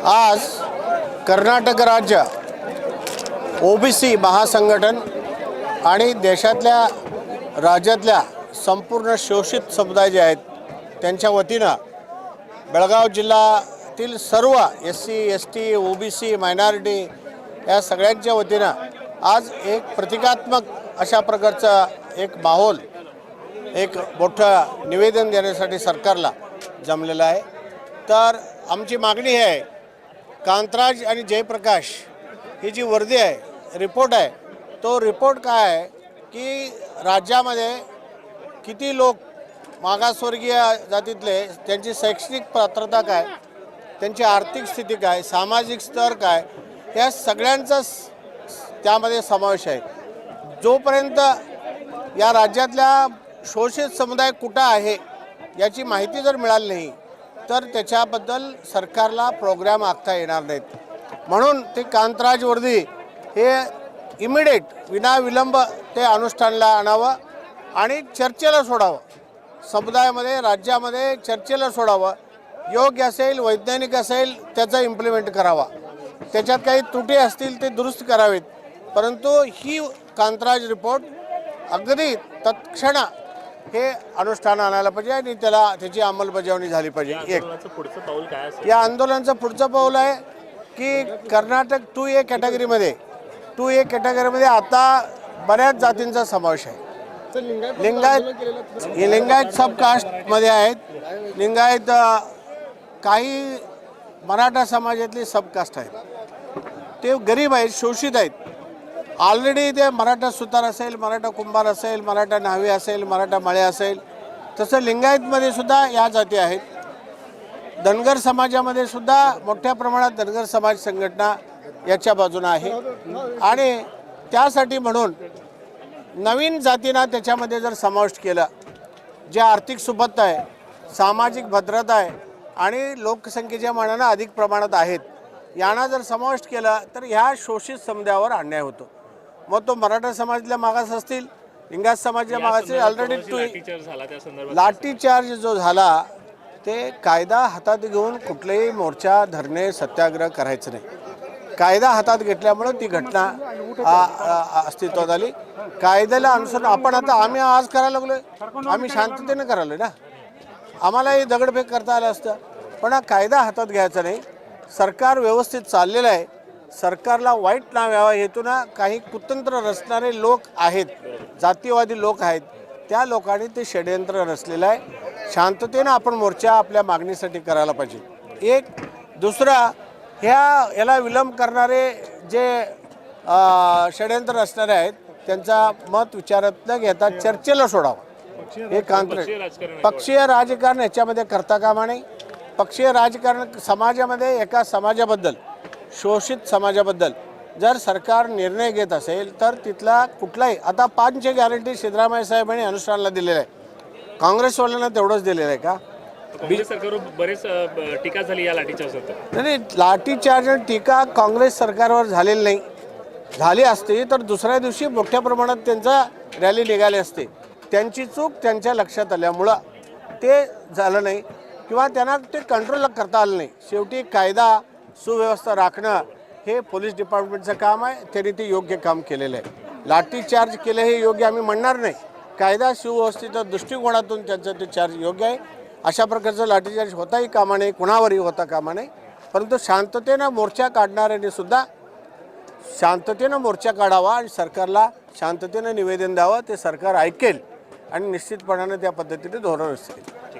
आज कर्नाटक राज्य ओबीसी महासंघटन आणि देशातल्या राज्यातल्या संपूर्ण शोषित समुदाय जे आहेत त्यांच्या वतीनं बेळगाव जिल्ह्यातील सर्व S C S T O B C minority या सगळ्यांच्या वतीनं आज एक प्रतिकात्मक अशा प्रकारचा एक माहोल एक मोठं निवेदन देण्यासाठी सरकारला जमलेलं आहे. तर आमची मागणी आहे कांतराज आणि जयप्रकाश ही जी वर्दी आहे रिपोर्ट आहे तो रिपोर्ट काय आहे की राज्यामध्ये किती लोक मागासवर्गीय जातीतले त्यांची शैक्षणिक पात्रता काय त्यांची आर्थिक स्थिती काय सामाजिक स्तर काय या सगळ्यांचा त्यामध्ये समावेश आहे. जोपर्यंत या राज्यातल्या शोषित समुदाय कुठं आहे याची माहिती जर मिळाली नाही तर त्याच्याबद्दल सरकारला प्रोग्राम आखता येणार नाहीत. म्हणून ते कांतराज वर्दी हे इमिडिएट विनाविलंब ते अनुष्ठानला आणावं आणि चर्चेला सोडावं. समुदायामध्ये राज्यामध्ये चर्चेला सोडावं. योग्य असेल वैज्ञानिक असेल त्याचा इम्प्लिमेंट करावा. त्याच्यात काही त्रुटी असतील ते दुरुस्त करावेत. परंतु ही कांतराज रिपोर्ट अगदी तत्क्षणा हे अनुष्ठान आणायला पाहिजे आणि त्याला त्याची अंमलबजावणी झाली पाहिजे. एक. आंदोलनाचं पुढचं पाऊल काय असेल? या आंदोलनाचं पुढचं पाऊल आहे की कर्नाटक टू ए कॅटेगरीमध्ये टू ए कॅटेगरीमध्ये आता बऱ्याच जातींचा समावेश आहे. लिंगायत हे लिंगायत सब कास्टमध्ये आहेत. लिंगायत काही मराठा समाजातली सब कास्ट आहेत. ते गरीब आहेत शोषित आहेत. ऑलरेडी ते मराठा सुतार असेल मराठा कुंभार असेल मराठा न्हावी असेल मराठा मळे असेल तसं लिंगायतमध्ये सुद्धा या जाती आहेत. धनगर समाजामध्ये सुद्धा मोठ्या प्रमाणात धनगर समाज संघटना याच्या बाजूनं आहे. आणि त्यासाठी म्हणून नवीन जातींना त्याच्यामध्ये जर समाविष्ट केलं जे आर्थिक सुबत्ता आहे सामाजिक भद्रता आहे आणि लोकसंख्येच्या मानानं अधिक प्रमाणात आहेत यांना जर समाविष्ट केलं तर ह्या शोषित समुदायावर अन्याय होतो. मग तो मराठा समाजातल्या मागास असतील लिंगायत समाजाच्या मागास ऑलरेडी टू लाठीचार्ज जो झाला ते कायदा हातात घेऊन कुठलेही मोर्चा धरणे सत्याग्रह करायचं नाही. कायदा हातात घेतल्यामुळं ती घटना अस्तित्वात आली. कायद्याला अनुसरून आपण आता आम्ही आज करायला लागलोय. आम्ही शांततेनं करायला ना. आम्हालाही दगडफेक करता आलं असतं. पण हा कायदा हातात घ्यायचा नाही. सरकार व्यवस्थित चाललेलं आहे. सरकारला वाईट नाव यावं हेतून काही कुतंत्र रचणारे लोक आहेत जातीवादी लोक आहेत त्या लोकांनी ते षडयंत्र रचलेलं आहे. शांततेनं आपण मोर्चा आपल्या मागणीसाठी करायला पाहिजे. एक दुसरा ह्या याला विलंब करणारे जे षडयंत्र रचणारे आहेत त्यांचा मत विचारात न घेता चर्चेला सोडावं. हे राजकारण पक्षीय राजकारण याच्यामध्ये करता कामा नाही पक्षीय राजकारण समाजामध्ये एका समाजाबद्दल शोषित समाजाबद्दल. जर सरकार निर्णय घेत असेल तर तिथला कुठलाही आता पाचशे गॅरंटी सिद्धरामय्या साहेबांनी अनुष्ठानला दिलेलं आहे काँग्रेसवाल्यांना तेवढंच दिलेलं आहे का? सरकारवर बरेच टीका झाली या लाठीचार्ज नाही नाही, टीका काँग्रेस सरकारवर झालेली नाही. झाली असती तर दुसऱ्या दिवशी मोठ्या प्रमाणात त्यांचा रॅली निघाली असते. त्यांची चूक त्यांच्या लक्षात आल्यामुळं ते झालं नाही. किंवा त्यांना ते कंट्रोल करता आलं नाही. शेवटी कायदा सुव्यवस्था राखणं हे पोलीस डिपार्टमेंटचं काम आहे. त्यांनी ते योग्य काम केलेलं आहे. लाठीचार्ज केलं हे योग्य आम्ही म्हणणार नाही. कायदा सुव्यवस्थेच्या दृष्टिकोनातून त्यांचं ते चार्ज योग्य आहे. अशा प्रकारचं लाठीचार्ज होताही कामा नये कुणावरही होता कामा नये. परंतु शांततेनं मोर्चा काढणाऱ्यांनी सुद्धा शांततेनं मोर्चा काढावा आणि सरकारला शांततेनं निवेदन द्यावं ते सरकार ऐकेल आणि निश्चितपणानं त्या पद्धतीने धोरण असेल.